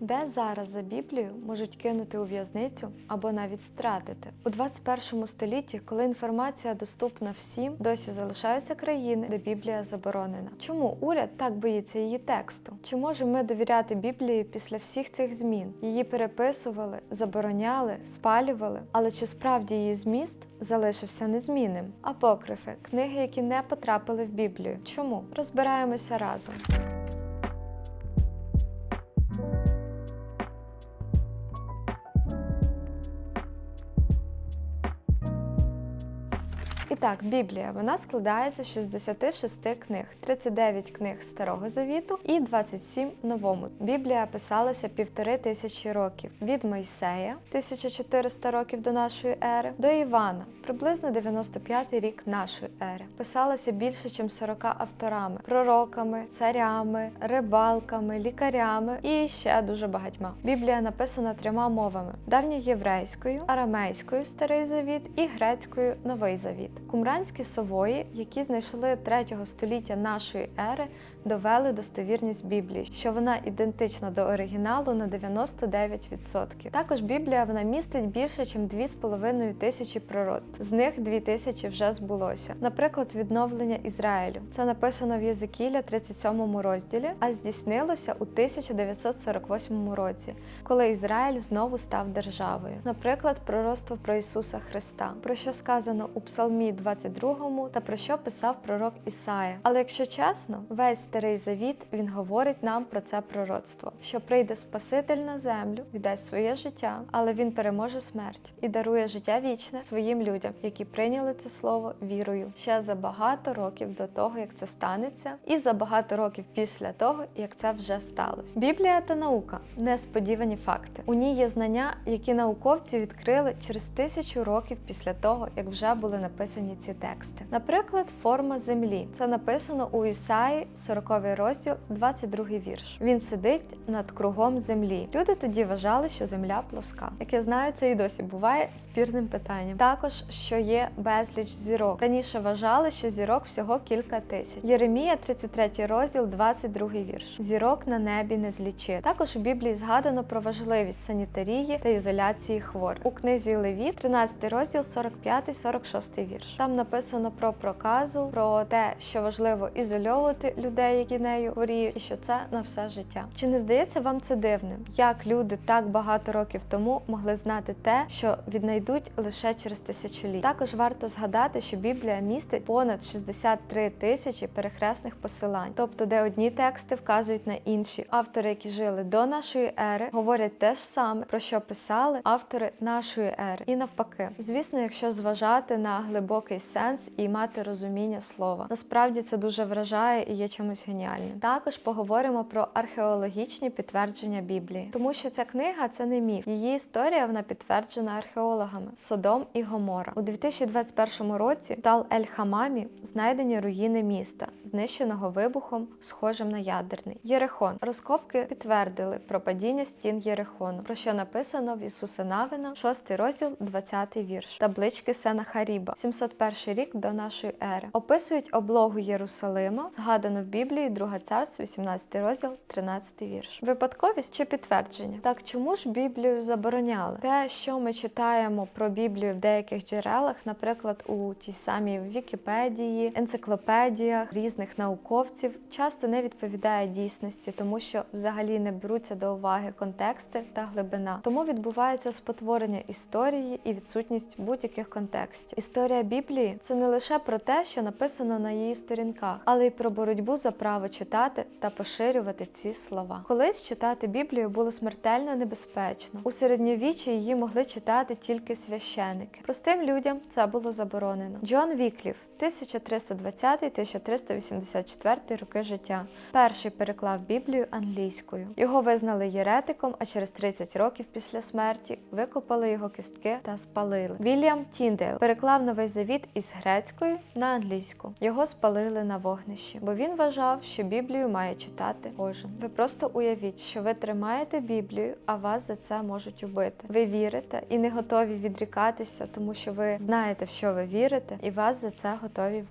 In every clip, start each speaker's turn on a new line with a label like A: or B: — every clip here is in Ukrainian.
A: Де зараз за Біблію можуть кинути у в'язницю або навіть стратити у 21 столітті, коли інформація доступна всім, досі залишаються країни, де Біблія заборонена. Чому уряд так боїться її тексту? Чи можемо ми довіряти Біблії після всіх цих змін? Її переписували, забороняли, спалювали. Але чи справді її зміст залишився незмінним? Апокрифи книги, які не потрапили в Біблію. Чому розбираємося разом? Так, Біблія вона складається з 66 книг, 39 книг Старого Завіту і 27 новому. Біблія писалася півтори тисячі років від Мойсея, 1400 років до нашої ери, до Івана, приблизно 95 рік нашої ери. Писалася більше, ніж 40 авторами, пророками, царями, рибалками, лікарями і ще дуже багатьма. Біблія написана трьома мовами: давньоєврейською, арамейською Старий Завіт і грецькою Новий Завіт. Кумранські сової, які знайшли 3 століття нашої ери, довели достовірність Біблії, що вона ідентична до оригіналу на 99%. Також Біблія вона містить більше, ніж 2,5 тисячі пророцтв. З них 2 тисячі вже збулося. Наприклад, відновлення Ізраїлю. Це написано в Єзекіля 37 розділі, а здійснилося у 1948 році, коли Ізраїль знову став державою. Наприклад, пророцтво про Ісуса Христа, про що сказано у Псалмі 22 та про що писав пророк Ісая. Але якщо чесно, весь старий завіт він говорить нам про це пророцтво, що прийде Спаситель на землю, віддасть своє життя, але він переможе смерть і дарує життя вічне своїм людям, які прийняли це слово вірою ще за багато років до того, як це станеться, і за багато років після того, як це вже сталося. Біблія та наука несподівані факти. У ній є знання, які науковці відкрили через тисячу років після того, як вже були написані ці тексти. Наприклад, форма землі. Це написано у Ісаї, 40 розділ, 22 вірш. Він сидить над кругом землі. Люди тоді вважали, що земля плоска. Як я знаю, це і досі буває спірним питанням. Також що є безліч зірок. Раніше вважали, що зірок всього кілька тисяч. Єремія, 33 розділ, 22 вірш. Зірок на небі не злічити. Також у Біблії згадано про важливість санітарії та ізоляції хворих. У книзі Левіт, 13 розділ, 45-46 вірш. Там написано про проказу, про те, що важливо ізольовувати людей, які нею хворіють, і що це на все життя. Чи не здається вам це дивним? Як люди так багато років тому могли знати те, що віднайдуть лише через тисячоліття? Також варто згадати, що Біблія містить понад 63 тисячі перехресних посилань, тобто де одні тексти вказують на інші. Автори, які жили до нашої ери, говорять те ж саме, про що писали автори нашої ери, і навпаки. Звісно, якщо зважати на глибокий сенс і мати розуміння слова. Насправді це дуже вражає і є чимось геніальним. Також поговоримо про археологічні підтвердження Біблії, тому що ця книга це не міф. Її історія вона підтверджена археологами Содом і Гомора. У 2021 році в Тал Ель Хамамі знайдені руїни міста, знищеного вибухом, схожим на ядерний. Єрехон розкопки підтвердили про падіння стін Єрехону, про що написано в Ісуса Навина, 6 розділ, 20 вірш, таблички Сена Харіба, 31 рік до нашої ери. Описують облогу Єрусалима, згадано в Біблії, 2 царств, 18 розділ, 13 вірш. Випадковість чи підтвердження? Так чому ж Біблію забороняли? Те, що ми читаємо про Біблію в деяких джерелах, наприклад, у тій самій Вікіпедії, енциклопедіях різних науковців, часто не відповідає дійсності, тому що взагалі не беруться до уваги контексти та глибина. Тому відбувається спотворення історії і відсутність будь-яких контекстів. Історія Біблії це не лише про те, що написано на її сторінках, але й про боротьбу за право читати та поширювати ці слова. Колись читати Біблію було смертельно небезпечно. У середньовіччі її могли читати тільки священики. Простим людям це було заборонено. Джон Вікліф 1320-1384 роки життя. Перший переклав Біблію англійською. Його визнали єретиком, а через 30 років після смерті викопали його кістки та спалили. Вільям Тіндейл переклав новий завіт із грецької на англійську. Його спалили на вогнищі, бо він вважав, що Біблію має читати кожен. Ви просто уявіть, що ви тримаєте Біблію, а вас за це можуть убити. Ви вірите і не готові відрікатися, тому що ви знаєте, в що ви вірите, і вас за це готові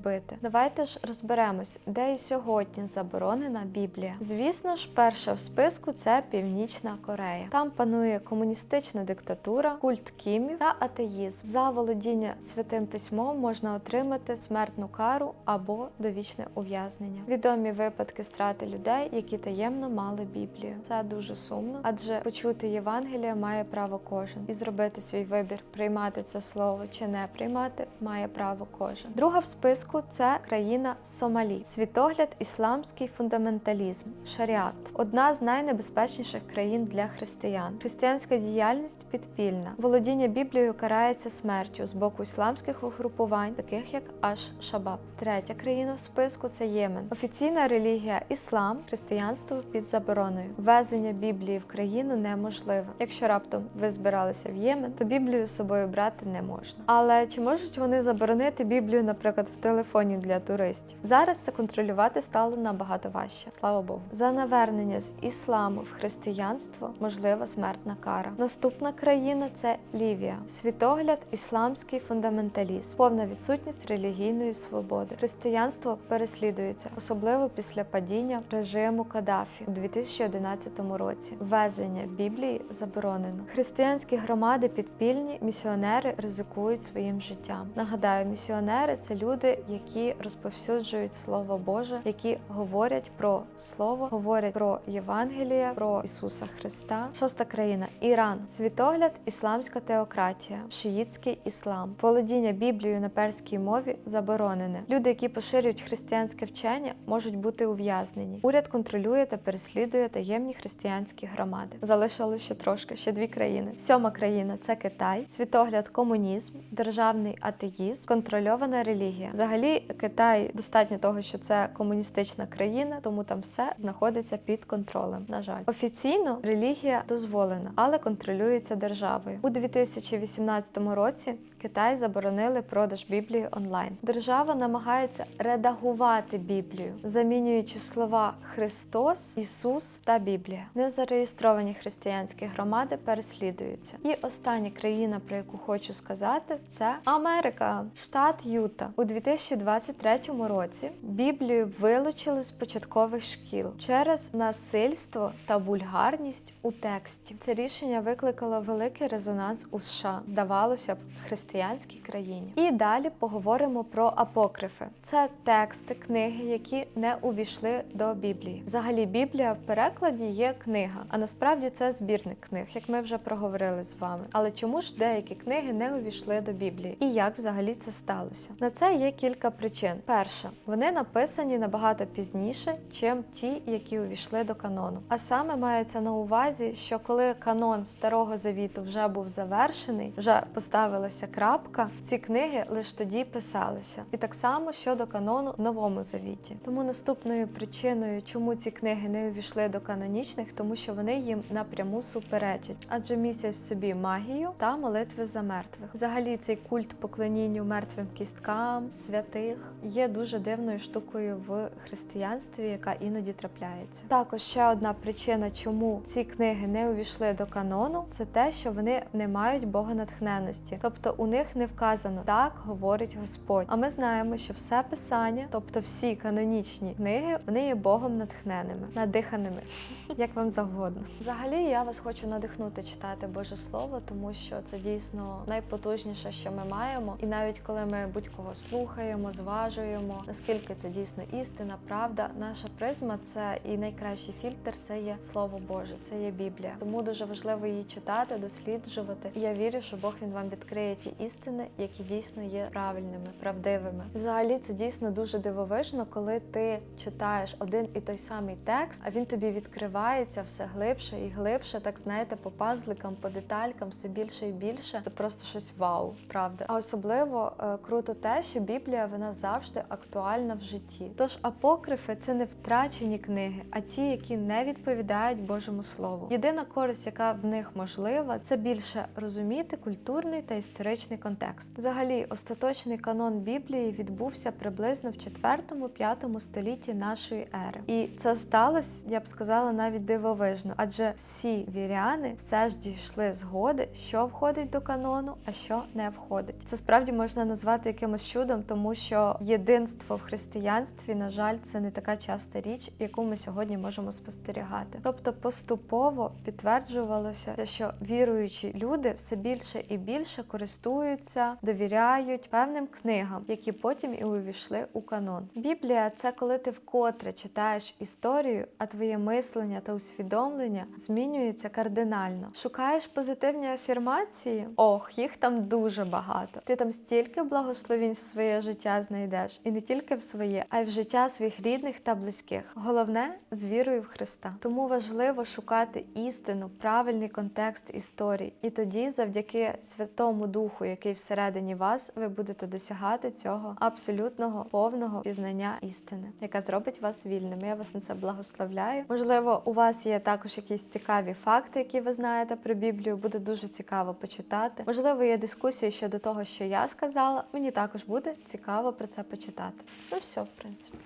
A: вбити. Давайте ж розберемось, де і сьогодні заборонена Біблія. Звісно ж, перша в списку це Північна Корея. Там панує комуністична диктатура, культ кімів та атеїзм. За володіння святим письмом можна отримати смертну кару або довічне ув'язнення. Відомі випадки страти людей, які таємно мали Біблію. Це дуже сумно, адже почути Євангелія має право кожен і зробити свій вибір, приймати це слово чи не приймати, має право кожен. Друга в списку це країна Сомалі, світогляд, ісламський фундаменталізм, шаріат, одна з найнебезпечніших країн для християн. Християнська діяльність підпільна. Володіння Біблією карається смертю з боку ісламських угрупувань, таких як аш Шабаб. Третя країна в списку це Ємен. Офіційна релігія іслам, християнство під забороною. Ввезення Біблії в країну неможливе. Якщо раптом ви збиралися в Ємен, то Біблію з собою брати не можна. Але чи можуть вони заборонити Біблію, наприклад, в телефоні для туристів? Зараз це контролювати стало набагато важче. Слава Богу. За навернення з ісламу в християнство можлива смертна кара. Наступна країна це Лівія. Світогляд, ісламський фундаменталізм, повна відсутність релігійної свободи. Християнство переслідується, особливо після падіння режиму Каддафі у 2011 році. Ввезення Біблії заборонено. Християнські громади підпільні, місіонери ризикують своїм життям. Нагадаю, місіонери це люди, які розповсюджують слово Боже, які говорять про слово, говорять про Євангеліє, про Ісуса Христа. Шоста країна Іран, світогляд, ісламська теократія, шиїтський іслам, володіння Біблією на перській мові заборонене. Люди, які поширюють християнське вчення, можуть бути ув'язнені. Уряд контролює та переслідує таємні християнські громади. Залишилося ще трошки, ще дві країни. Сьома країна це Китай, світогляд, комунізм, державний атеїзм, контрольована релігія. Взагалі, Китай достатньо того, що це комуністична країна, тому там все знаходиться під контролем. На жаль, офіційно релігія дозволена, але контролюється державою. У 2018 році Китай заборонили продаж Біблії онлайн. Держава намагається редагувати Біблію, замінюючи слова Христос, Ісус та Біблія. Незареєстровані християнські громади переслідуються. І остання країна, про яку хочу сказати, це Америка, штат Юта. У 2023 році Біблію вилучили з початкових шкіл через насильство та вульгарність у тексті. Це рішення викликало великий резонанс у США. Здавалося б, християнській країні. І далі поговоримо про апокрифи. Це тексти, книги, які не увійшли до Біблії. Взагалі, Біблія в перекладі є книга, а насправді це збірник книг, як ми вже проговорили з вами. Але чому ж деякі книги не увійшли до Біблії? І як взагалі це сталося? На це є кілька причин. Перша, вони написані набагато пізніше, чим ті, які увійшли до канону. А саме мається на увазі, що коли канон старого завіту вже був завершений, вже поставилася крапка, ці книги лише тоді писалися. І так само щодо канону в новому завіті. Тому наступною причиною, чому ці книги не увійшли до канонічних, тому що вони їм напряму суперечать, адже містять в собі магію та молитви за мертвих. Взагалі, цей культ поклонінню мертвим кісткам, святих є дуже дивною штукою в християнстві, яка іноді трапляється. Також ще одна причина, чому ці книги не увійшли до канону, це те, що вони не мають богонатхненості, тобто у них не вказано так говорить Господь. А ми знаємо, що все писання, тобто всі канонічні книги, вони є Богом натхненими, надиханими, як вам завгодно. Взагалі, я вас хочу надихнути читати Боже Слово, тому що це дійсно найпотужніше, що ми маємо. І навіть коли ми будь-кого слухаємо, зважуємо, наскільки це дійсно істина, правда, наша призма це і найкращий фільтр це є Слово Боже, це є Біблія. Тому дуже важливо її читати, досліджувати. Я вірю, що Бог він вам відкриє ті істини, які дійсно є правильними, правдивими. Взагалі, це дійсно дуже дивовижно, коли ти читаєш один і той самий текст, а він тобі відкривається все глибше і глибше, так знаєте, по пазликам, по деталькам, все більше і більше. Це просто щось вау, правда. А особливо е, круто те, що Біблія вона завжди актуальна в житті. Тож апокрифи це не втрачені книги, а ті, які не відповідають Божому Слову. Єдина користь, яка в них можлива, це більше розуміти культурний та історичний контекст. Взагалі, остаточний канон Біблії відбувся приблизно в 4-5 столітті нашої ери, і це сталося, я б сказала, навіть дивовижно, адже всі віряни все ж дійшли згоди, що входить до канону, а що не входить. Це справді можна назвати якимось чудом, тому що єдинство в християнстві на жаль, це не така часта річ, яку ми сьогодні можемо спостерігати. Тобто поступово підтверджувалося, що віруючі люди все більше і більше користуються, довіряють певним книгам, які потім і увійшли у канон. Біблія це коли ти вкотре читаєш історію, а твоє мислення та усвідомлення змінюється кардинально. Шукаєш позитивні афірмації? Ох, їх там дуже багато. Ти там стільки благословінь своє життя знайдеш, і не тільки в своє, а й в життя своїх рідних та близьких. Головне з вірою в Христа. Тому важливо шукати істину, правильний контекст історії, і тоді, завдяки Святому Духу, який всередині вас, ви будете досягати цього абсолютного повного пізнання істини, яка зробить вас вільними. Я вас на це благословляю. Можливо, у вас є також якісь цікаві факти, які ви знаєте про Біблію. Буде дуже цікаво почитати. Можливо, є дискусії щодо того, що я сказала. Мені також буде цікаво про це почитати. Ну все, в принципі,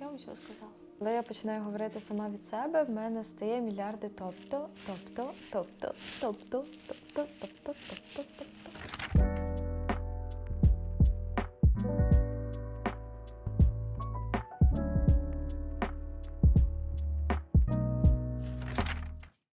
A: я вам все сказала. Коли я починаю говорити сама від себе, в мене стає мільярди тобто, тобто, тобто, тобто, тобто, тобто, тобто,